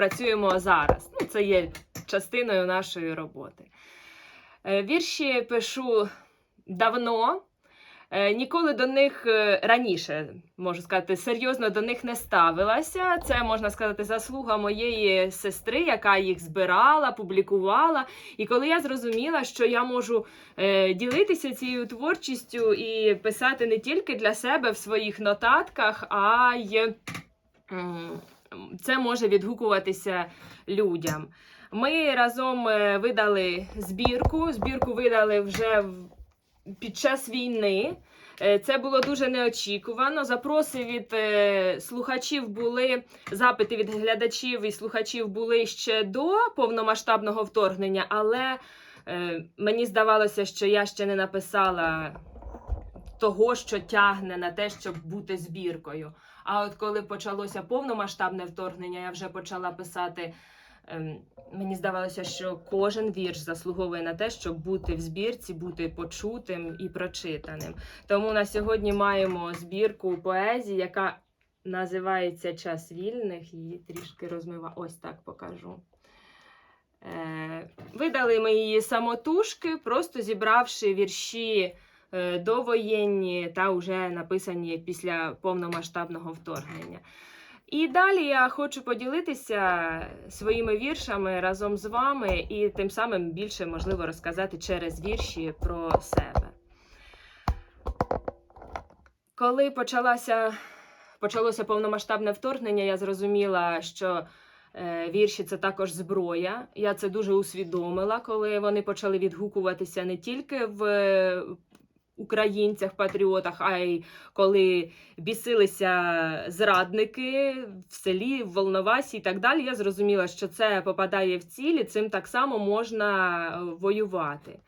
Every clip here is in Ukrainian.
працюємо зараз. Ну, це є частиною нашої роботи. Е, Вірші пишу давно. Е, Ніколи до них е, раніше, можу сказати, серйозно до них не ставилася. Це можна сказати заслуга моєї сестри, яка їх збирала, публікувала. І коли я зрозуміла, що я можу ділитися цією творчістю і писати не тільки для себе в своїх нотатках, а й це може відгукуватися людям. Ми разом е, видали збірку. Збірку видали вже під час війни. Е, Це було дуже неочікувано. Запроси від е, слухачів були, запити від глядачів і слухачів були ще до повномасштабного вторгнення, але мені здавалося, що я ще не написала того, що тягне на те, щоб бути збіркою. А от коли почалося повномасштабне вторгнення, я вже почала писати. ем, Мені здавалося, що кожен вірш заслуговує на те, щоб бути в збірці, бути почутим і прочитаним. Тому на сьогодні маємо збірку поезії, яка називається Час вільних. Її трішки розмива. Ось так покажу. Е, видали ми її самотужки, просто зібравши вірші довоєнні та вже написані після повномасштабного вторгнення. І далі я хочу поділитися своїми віршами разом з вами і тим самим більше можливо розказати через вірші про себе. Коли почалася, почалося повномасштабне вторгнення, я зрозуміла, що е, вірші це також зброя. Я це дуже усвідомила, коли вони почали відгукуватися не тільки в е, українцях, патріотах, а й коли бісилися зрадники в селі, в Волновасі і так далі. Я зрозуміла, що це попадає в цілі, цим так само можна е, воювати.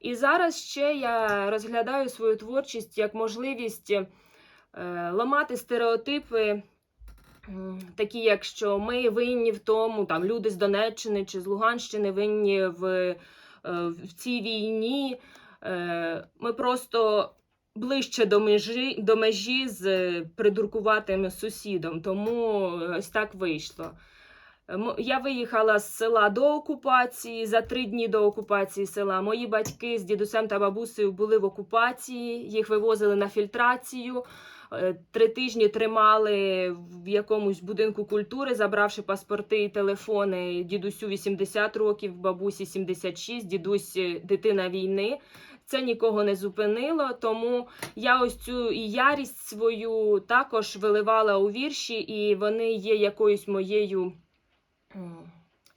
І зараз ще я розглядаю свою творчість як можливість е, ламати стереотипи. Такі, як що ми винні в тому, там люди з Донеччини чи з Луганщини винні в, е, в цій війні. Е, Ми просто ближче до межі, до межі з е, придуркуватим сусідом, тому ось так вийшло. Я виїхала з села до окупації за три дні до окупації села. Мої батьки з дідусем та бабусею були в окупації, їх вивозили на фільтрацію. Е, Три тижні тримали в якомусь будинку культури, забравши паспорти і телефони. Дідусю 80 років, бабусі 76, дідусь дитина війни. Це нікого не зупинило, тому я ось цю і ярість свою також виливала у вірші, і вони є якоюсь моєю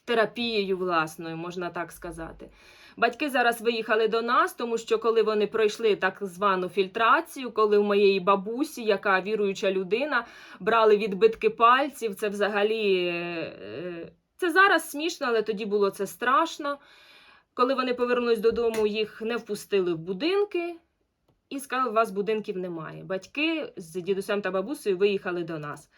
терапією власною, можна так сказати. Батьки зараз виїхали до нас, тому що коли вони пройшли так звану фільтрацію, коли у моєї бабусі, яка віруюча людина, брали відбитки пальців, це взагалі е, е, це зараз смішно, але тоді було це страшно. Коли вони повернулись додому, їх не впустили в будинки і сказали, у вас будинків немає. Батьки з дідусем та бабусею виїхали до нас.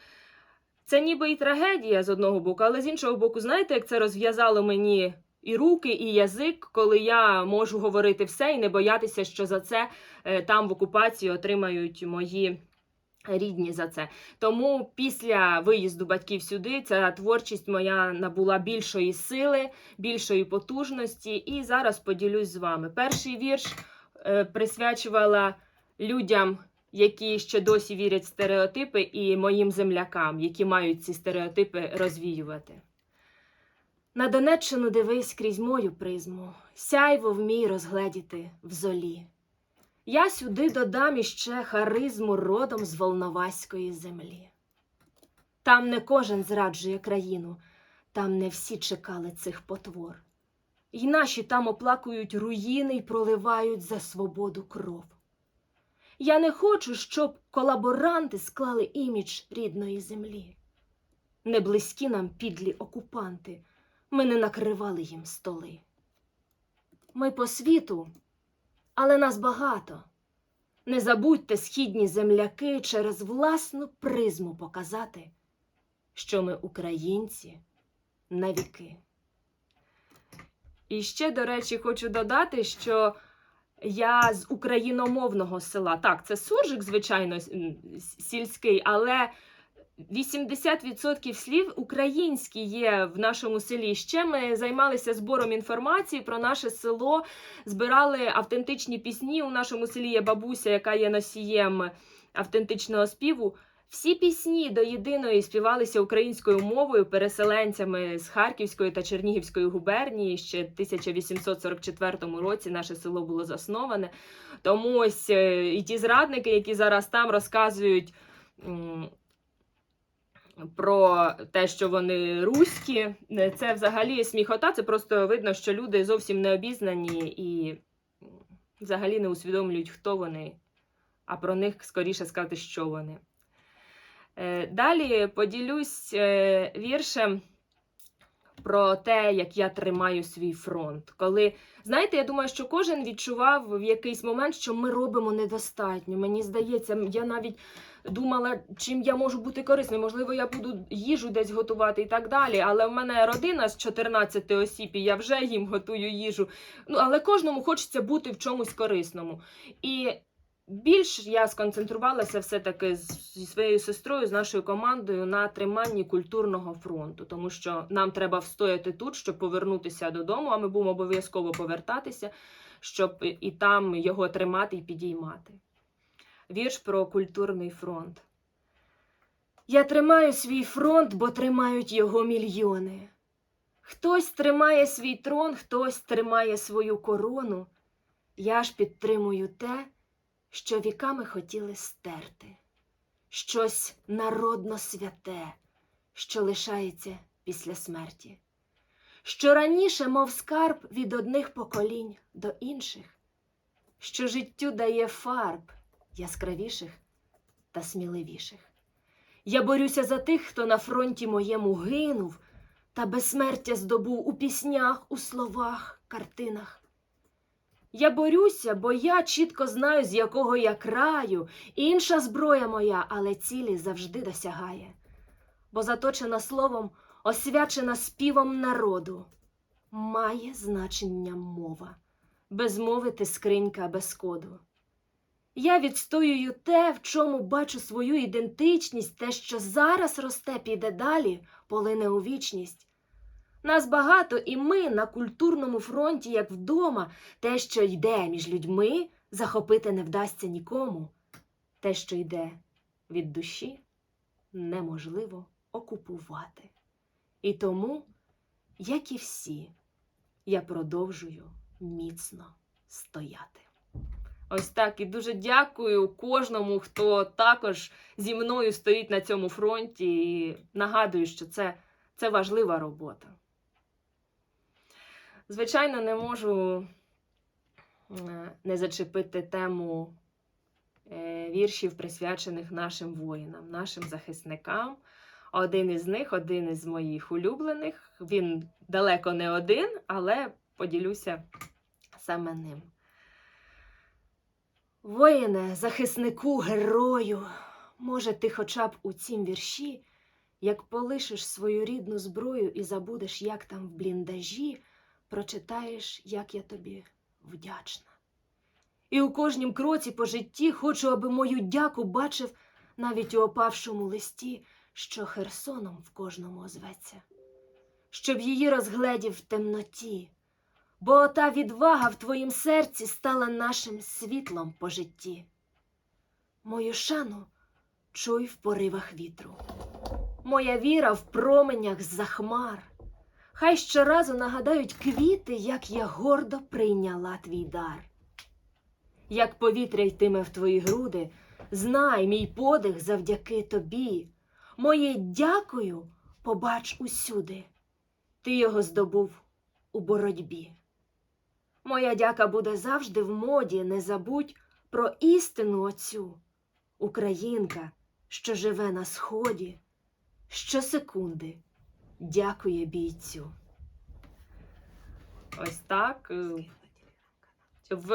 Це ніби і трагедія з одного боку, але з іншого боку, знаєте, як це розв'язало мені і руки, і язик, коли я можу говорити все і не боятися, що за це е, там в окупації отримають мої рідні за це. Тому після виїзду батьків сюди ця творчість моя набула більшої сили, більшої потужності. І зараз поділюсь з вами. Перший вірш е, присвячувала людям, які ще досі вірять в стереотипи, і моїм землякам, які мають ці стереотипи розвіювати. На Донеччину дивись крізь мою призму, сяйво вмій розгледіти в золі. Я сюди додам іще харизму родом з Волноваської землі. Там не кожен зраджує країну, там не всі чекали цих потвор. І наші там оплакують руїни й проливають за свободу кров. Я не хочу, щоб колаборанти склали імідж рідної землі. Не близькі нам підлі окупанти, ми не накривали їм столи. Ми по світу, але нас багато. Не забудьте, східні земляки, через власну призму показати, що ми українці навіки. І ще, до речі, хочу додати, що я з україномовного села. Так, це суржик, звичайно, сільський, але 80% слів українські є в нашому селі. Ще ми займалися збором інформації про наше село, збирали автентичні пісні. У нашому селі є бабуся, яка є носієм автентичного співу. Всі пісні до єдиної співалися українською мовою переселенцями з Харківської та Чернігівської губернії. Ще в 1844 році наше село було засноване. Тому ось е, і ті зрадники, які зараз там розказують. Про те, що вони руські, е, це взагалі сміхота. Це просто видно, що люди зовсім не обізнані і взагалі не усвідомлюють, хто вони, а про них скоріше сказати, що вони. Е, Далі поділюсь е, віршем про те, як я тримаю свій фронт. Коли, знаєте, я думаю, що кожен відчував в якийсь момент, що ми робимо недостатньо. Мені здається, я навіть думала, чим я можу бути корисною. Можливо, я буду їжу десь готувати і так далі. Але в мене родина з 14 осіб, і я вже їм готую їжу. Ну, але кожному хочеться бути в чомусь корисному. І більш я сконцентрувалася все-таки зі своєю сестрою, з нашою командою на триманні культурного фронту, тому що нам треба встояти тут, щоб повернутися додому, а ми будемо обов'язково повертатися, щоб і- там його тримати і підіймати. Вірш про культурний фронт. Я тримаю свій фронт, бо тримають його мільйони. Хтось тримає свій трон, хтось тримає свою корону. Я ж підтримую те, що віками хотіли стерти, щось народно святе, що лишається після смерті, що раніше, мов скарб від одних поколінь до інших, що життю дає фарб яскравіших та сміливіших. Я борюся за тих, хто на фронті моєму гинув, та безсмертя здобув у піснях, у словах, картинах. Я борюся, бо я чітко знаю, з якого я краю, інша зброя моя, але цілі завжди досягає, бо заточена словом, освячена співом народу, має значення мова, без мови ти скринька без коду. Я відстоюю те, в чому бачу свою ідентичність, те, що зараз росте, піде далі, полине у вічність. Нас багато, і ми на культурному фронті, як вдома, те, що йде між людьми, захопити не вдасться нікому. Те, що йде від душі, неможливо окупувати. І тому, як і всі, я продовжую міцно стояти. Ось так і дуже дякую кожному, хто також зі мною стоїть на цьому фронті. І нагадую, що це, це важлива робота. Звичайно, не можу е, не зачепити тему е, віршів, присвячених нашим воїнам, нашим захисникам. Один із них, один із моїх улюблених. Він далеко не один, але поділюся саме ним. Воїне, захиснику, герою, може, ти хоча б у цім вірші, як полишиш свою рідну зброю і забудеш, як там в бліндажі, прочитаєш, як я тобі вдячна. І у кожнім кроці по житті хочу, аби мою дяку бачив навіть у опавшому листі, що Херсоном в кожному озветься, щоб її розгледів в темноті, бо ота відвага в твоїм серці стала нашим світлом по житті. Мою шану чуй в поривах вітру, моя віра в променях з-за хмар. Хай щоразу нагадають квіти, як я гордо прийняла твій дар. Як повітря йтиме в твої груди, знай мій подих завдяки тобі. Моє дякую побач усюди. Ти його здобув у боротьбі. Моя дяка буде завжди в моді, не забудь про істину оцю. Українка, що живе на сході, щосекунди дякує бійцю. Ось так. е, В,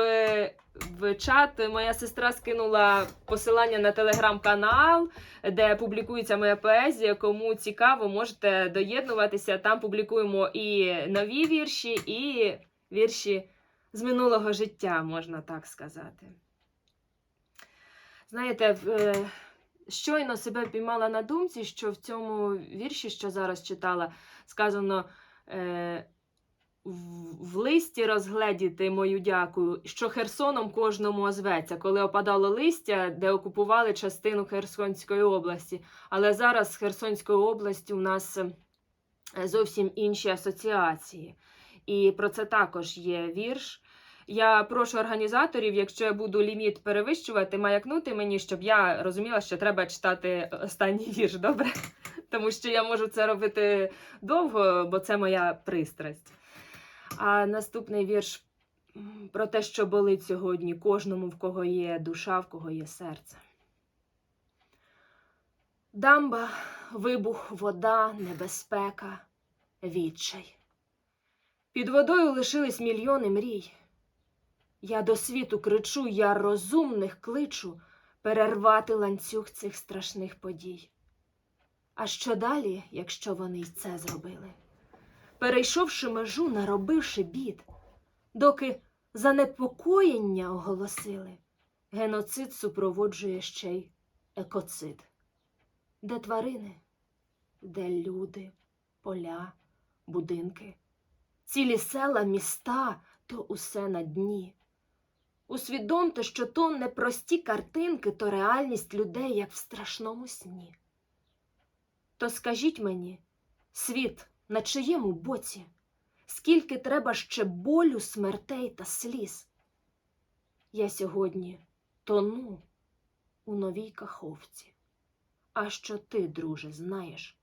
в чат моя сестра скинула посилання на телеграм-канал, де публікується моя поезія. Кому цікаво, можете доєднуватися. Там публікуємо і нові вірші, і вірші з минулого життя, можна так сказати. Знаєте, в- е, щойно себе піймала на думці, що в цьому вірші, що зараз читала, сказано. Е, в, листі розгледіти мою дякую, що Херсоном кожному озветься, коли опадало листя, де окупували частину Херсонської області. Але зараз з Херсонською областю у нас е, зовсім інші асоціації. І про це також є вірш. Я прошу організаторів, якщо я буду ліміт перевищувати, маякнути мені, щоб я розуміла, що треба читати останній вірш, добре? Тому що я можу це робити довго, бо це моя пристрасть. А наступний вірш про те, що болить сьогодні кожному, в кого є душа, в кого є серце. Дамба, вибух, вода, небезпека, відчай. Під водою лишились мільйони мрій. Я до світу кричу, я розумних кличу перервати ланцюг цих страшних подій. А що далі, якщо вони й це зробили? Перейшовши межу, наробивши бід, доки занепокоєння оголосили, геноцид супроводжує ще й екоцид. Де тварини, де люди, поля, будинки, цілі села, міста, то усе на дні. Усвідомте, що то не прості картинки, то реальність людей, як в страшному сні. То скажіть мені, світ на чиєму боці? Скільки треба ще болю, смертей та сліз? Я сьогодні тону у новій каховці. А що ти, друже, знаєш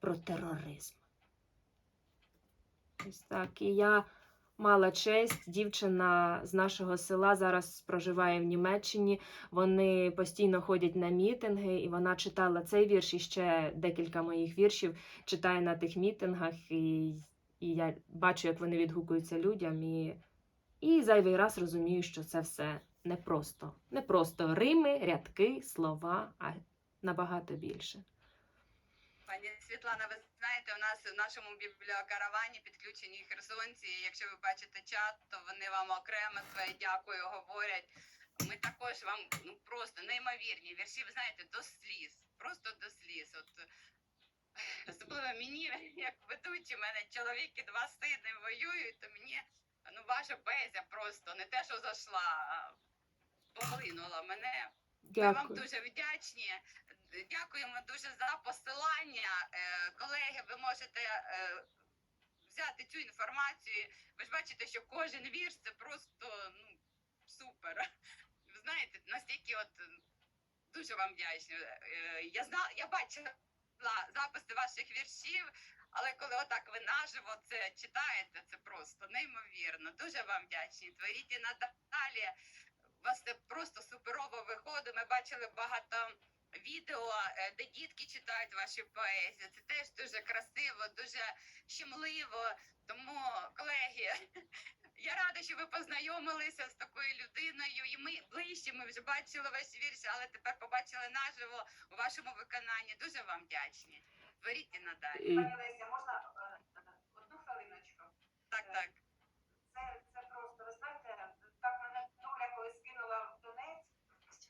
про тероризм? Ось так. І я мала честь, дівчина з нашого села зараз проживає в Німеччині. Вони постійно ходять на мітинги, і вона читала цей вірш і ще декілька моїх віршів читає на тих мітингах. І, і я бачу, як вони відгукуються людям. І, і зайвий раз розумію, що це все не просто. Не просто рими, рядки, слова, а набагато більше. Пані Світлана, ви знаєте, у нас в нашому бібліокаравані підключені херсонці. і Якщо ви бачите чат, то вони вам окремо своє дякую говорять. Ми також вам ну просто неймовірні вірші. Ви знаєте, до сліз, просто до сліз. От особливо мені, як ведучі, мене чоловік і два сини воюють, то мені ну ваша поезія просто не те, що зайшла, а поглинула мене. Ми вам дуже вдячні. Дякуємо дуже за посилання. Е, Колеги, ви можете е, взяти цю інформацію. Ви ж бачите, що кожен вірш це просто ну, супер. Ви знаєте, настільки от дуже вам вдячні. Е, Я знала, я бачила записи ваших віршів, але коли отак ви наживо це читаєте, це просто неймовірно. Дуже вам вдячні. Творіть і надалі. У вас це просто суперово виходить. Ми бачили багато відео, е, де дітки читають ваші поезії. Це теж дуже красиво, дуже щемливо. Тому, колеги, я рада, що ви познайомилися з такою людиною. І ми ближче, ми вже бачили ваші вірші, але тепер побачили наживо у вашому виконанні. Дуже вам вдячні. Творіть і надалі. Пані Леся, можна е, одну хвилиночку? Так, так. Це, це просто, ви знаєте, так мене доля колись кинула в Донець,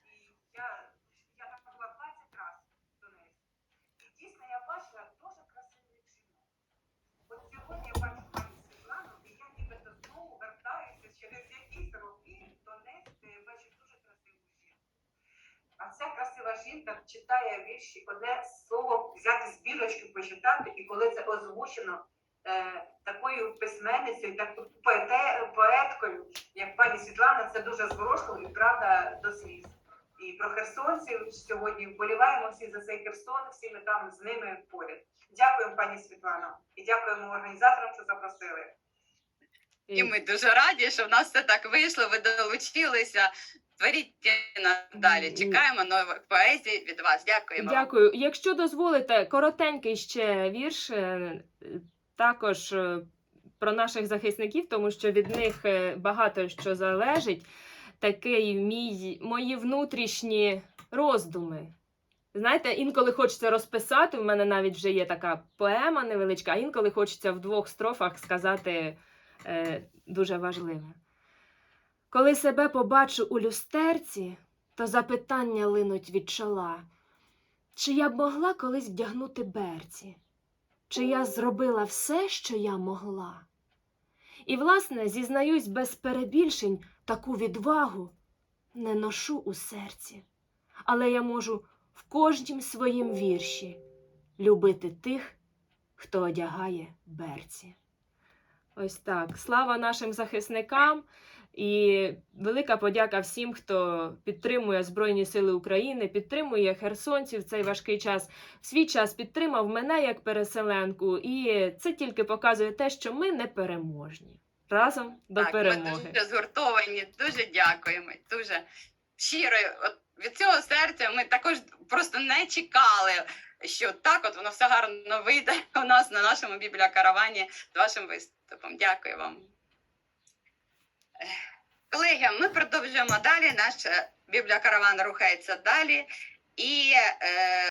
і я так була 20 разів в Донець. І дійсно я бачила дуже красивих жінок. От сьогодні я бачу пані Світлану, і я нібито знову вертаюся через якісь роки в Донець, де я бачу дуже красиву жінку. А ця красива жінка читає вірші, одне слово взяти з білочки, почитати, і коли це озвучено е, такою письменницею, так поете, поеткою, як пані Світлана, це дуже зворушливо і правда до сліз. І про херсонців сьогодні вболіваємо всі за цей Херсон, всі ми там з ними поряд. Дякуємо, пані Світлана, і дякуємо організаторам, що запросили. І ми дуже раді, що в нас все так вийшло. Ви долучилися. Творіть надалі. Чекаємо нових поезій від вас. Дякуємо. Дякую. Якщо дозволите, коротенький ще вірш, е, також е, про наших захисників, тому що від них е, багато що залежить. Такий мій, мої внутрішні роздуми. Знаєте, інколи хочеться розписати. У мене навіть вже є така поема невеличка, а інколи хочеться в двох строфах сказати е, дуже важливе. Коли себе побачу у люстерці, то запитання линуть від чола. Чи я б могла колись вдягнути берці? Чи я зробила все, що я могла? І, власне, зізнаюсь без перебільшень, таку відвагу не ношу у серці, але я можу в кожнім своїм вірші любити тих, хто одягає берці. Ось так. Слава нашим захисникам і велика подяка всім, хто підтримує Збройні Сили України, підтримує херсонців в цей важкий час. В свій час підтримав мене як переселенку, і це тільки показує те, що ми не переможні. Разом до так, перемоги. Ми дуже згуртовані, дуже дякуємо. Дуже щиро от від цього серця ми також просто не чекали, що так от воно все гарно вийде у нас на нашому бібліокаравані з вашим виступом. Дякую вам. Колеги, ми продовжуємо далі. Наш бібліокараван рухається далі. І е,